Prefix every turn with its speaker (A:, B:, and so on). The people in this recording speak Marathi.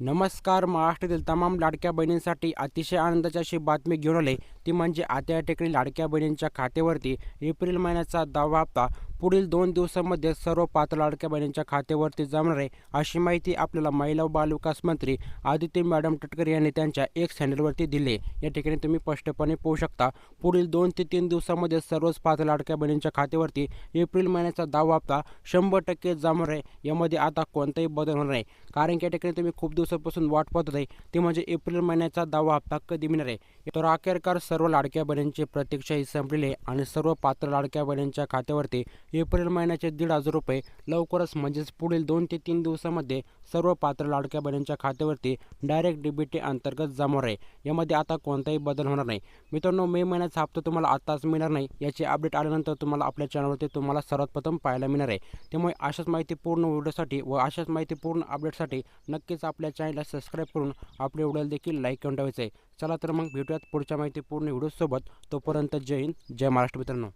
A: नमस्कार महाराष्ट्रातील तमाम लाडक्या बहिणींसाठी अतिशय आनंदाची अशी बातमी घेऊन आले ती म्हणजे आत्या या ठिकाणी लाडक्या बहिणींच्या खात्यावरती एप्रिल महिन्याचा दहावा हप्ता. पुढील दोन दिवसांमध्ये सर्व पात्र लाडक्या बहिणींच्या खात्यावरती जमणार आहे अशी माहिती आपल्याला महिला व बालविकास मंत्री आदित्य मॅडम टटकरे यांनी त्यांच्या एक्स हँडलवरती दिले या ठिकाणी तुम्ही स्पष्टपणे पाहू शकता पुढील दोन ते तीन दिवसामध्ये सर्वच पात्र लाडक्या बहिणींच्या खात्यावरती एप्रिल महिन्याचा दहावा हप्ता शंभर टक्के जमणार आहे. यामध्ये आता कोणताही बदल होणार नाही कारण की या ठिकाणी तुम्ही खूप दिवसापासून वाट पाहत होते ते म्हणजे एप्रिल महिन्याचा दहावा हप्ता कधी मिळणार आहे? तर अखेरकार सर्व सर्व लाडक्या बहिणींची प्रतीक्षा ही संपलेली आहे आणि सर्व पात्र लाडक्या बहिणींच्या खात्यावरती एप्रिल महिन्याचे दीड हजार रुपये लवकरच म्हणजेच पुढील दोन ते तीन दिवसामध्ये सर्व पात्र लाडक्या बहिणींच्या खात्यावरती डायरेक्ट डीबीटी अंतर्गत जमा आहे यामध्ये आता कोणताही बदल होणार नाही. मित्रांनो मे महिन्याचा हप्ता तुम्हाला आत्ताच मिळणार नाही. याची अपडेट आल्यानंतर तुम्हाला आपल्या चॅनलवरती तुम्हाला सर्वात प्रथम पाहायला मिळणार आहे. त्यामुळे अशाच माहिती पूर्ण व्हिडिओसाठी व अशाच माहिती पूर्ण अपडेटसाठी नक्कीच आपल्या चॅनलला सबस्क्राईब करून आपले व्हिडिओ देखील लाईक करून ठेवायचं. आहे चला तर मग भेटूयात पुढच्या माहिती पूर्ण व्हिडिओसोबत तोपर्यंत जय हिंद जय महाराष्ट्र मित्रांनो.